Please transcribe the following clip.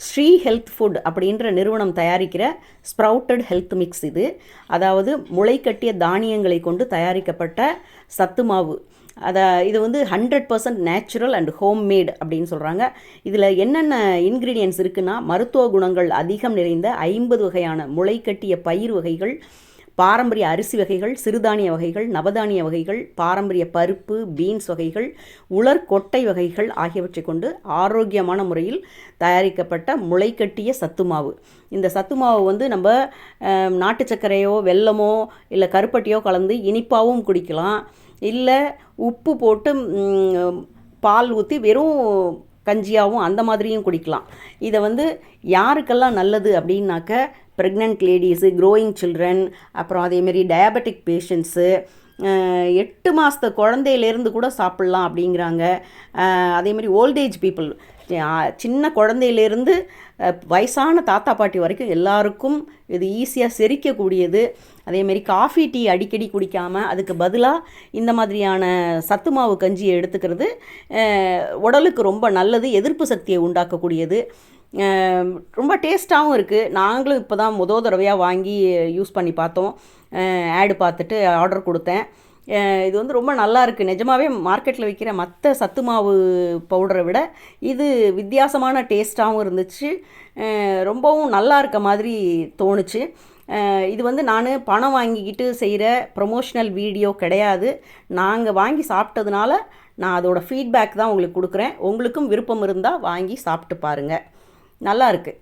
Sri health food அப்படின்ற நிறுவனம் தயாரிக்கிற ஸ்ப்ரவுட்டட் ஹெல்த் மிக்ஸ் இது. அதாவது முளை கட்டிய தானியங்களை கொண்டு தயாரிக்கப்பட்ட சத்து மாவு. அதை இது வந்து hundred percent natural and homemade அப்படின்னு சொல்கிறாங்க இதில் என்னென்ன இன்க்ரீடியன்ஸ் இருக்குன்னா மருத்துவ குணங்கள் அதிகம் நிறைந்த ஐம்பது வகையான முளை கட்டிய பயிர் வகைகள் பாரம்பரிய அரிசி வகைகள் சிறுதானிய வகைகள் நவதானிய வகைகள் பாரம்பரிய பருப்பு பீன்ஸ் வகைகள் உலர் கொட்டை வகைகள் ஆகியவற்றை கொண்டு ஆரோக்கியமான முறையில் தயாரிக்கப்பட்ட முளைக்கட்டிய சத்து மாவு. இந்த சத்து மாவு வந்து நம்ம நாட்டு சர்க்கரையோ வெல்லமோ இல்லை கருப்பட்டியோ கலந்து இனிப்பாகவும் குடிக்கலாம். இல்லை உப்பு போட்டு பால் ஊற்றி வெறும் கஞ்சியாகவும் அந்த மாதிரியும் குடிக்கலாம். இதை வந்து யாருக்கெல்லாம் நல்லது அப்படின்னாக்க ப்ரெக்னென்ட் லேடிஸு க்ரோயிங் சில்ட்ரன் அப்புறம் அதேமாரி டயபெட்டிக் பேஷண்ட்ஸு எட்டு மாதத்து குழந்தையிலேருந்து கூட சாப்பிட்லாம் அப்படிங்கிறாங்க. அதேமாரி ஓல்டேஜ் பீப்புள் சின்ன குழந்தையிலேருந்து வயசான தாத்தா பாட்டி வரைக்கும் எல்லாருக்கும் இது ஈஸியாக செரிக்கக்கூடியது. அதேமாரி காஃபி டீ அடிக்கடி குடிக்காமல் அதுக்கு பதிலாக இந்த மாதிரியான சத்து மாவு கஞ்சியை எடுத்துக்கிறது உடலுக்கு ரொம்ப நல்லது எதிர்ப்பு சக்தியை உண்டாக்கக்கூடியது. ரொம்ப டேஸ்ட்டாகவும் இருக்குது நாங்களும் இப்போ தான் முதல் தடவையாக வாங்கி யூஸ் பண்ணி பார்த்தோம். ஆடு பார்த்துட்டு ஆர்டர் கொடுத்தேன். இது வந்து ரொம்ப நல்லா இருக்குது நிஜமாகவே மார்க்கெட்டில் விற்கிற மற்ற சத்து மாவு பவுடரை விட இது வித்தியாசமான டேஸ்ட்டாகவும் இருந்துச்சு. ரொம்பவும் நல்லா இருக்க மாதிரி தோணுச்சு. இது வந்து நான் பணம் வாங்கிக்கிட்டு செய்கிற ப்ரொமோஷனல் வீடியோ கிடையாது. நாங்கள் வாங்கி சாப்பிட்டதுனால நான் அதோடய ஃபீட்பேக் தான் உங்களுக்கு கொடுக்குறேன். உங்களுக்கும் விருப்பம் இருந்தால் வாங்கி சாப்பிட்டு பாருங்கள் நல்லா இருக்குது